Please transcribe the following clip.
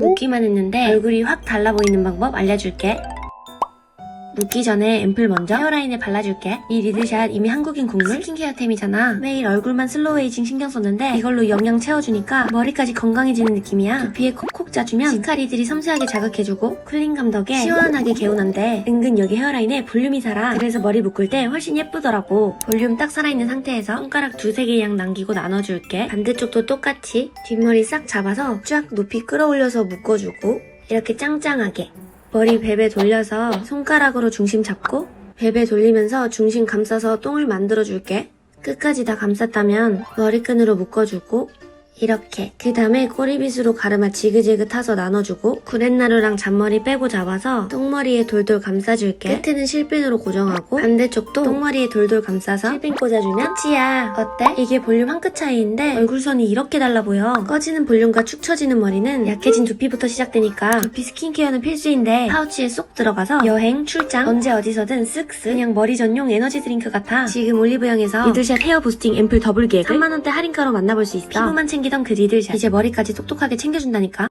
묶기만 했는데 얼굴이 확 달라 보이는 방법 알려줄게. 묶기 전에 앰플 먼저 헤어라인에 발라줄게. 이 리드샷 이미 한국인 국룰 스킨케어템이잖아. 매일 얼굴만 슬로우 에이징 신경 썼는데 이걸로 영양 채워주니까 머리까지 건강해지는 느낌이야. 두피에 콕콕 짜주면 시카리들이 섬세하게 자극해주고 쿨링감 덕에 시원하게 개운한데 은근 여기 헤어라인에 볼륨이 살아. 그래서 머리 묶을 때 훨씬 예쁘더라고. 볼륨 딱 살아있는 상태에서 손가락 두세 개 양 남기고 나눠줄게. 반대쪽도 똑같이 뒷머리 싹 잡아서 쫙 높이 끌어올려서 묶어주고 이렇게 짱짱하게 머리 베베 돌려서 손가락으로 중심 잡고 베베 돌리면서 중심 감싸서 똥을 만들어줄게. 끝까지 다 감쌌다면 머리끈으로 묶어주고 이렇게 그 다음에 꼬리빗으로 가르마 지그재그 타서 나눠주고 구렛나루랑 잔머리 빼고 잡아서 똥머리에 돌돌 감싸줄게. 끝에는 실핀으로 고정하고 반대쪽도 똥머리에 돌돌 감싸서 실핀 꽂아주면 끝이야. 어때? 이게 볼륨 한 끗 차이인데 얼굴선이 이렇게 달라 보여. 꺼지는 볼륨과 축 처지는 머리는 약해진 두피부터 시작되니까 두피 스킨케어는 필수인데 파우치에 쏙 들어가서 여행, 출장, 언제 어디서든 쓱쓱 그냥 머리 전용 에너지 드링크 같아. 지금 올리브영에서 리들샷 헤어 부스팅 앰플 더블 계획을 3만원대 할인가로 만나볼 수 있어. 피부만 챙 기던 그 리들샷 이제 머리까지 똑똑하게 챙겨준다니까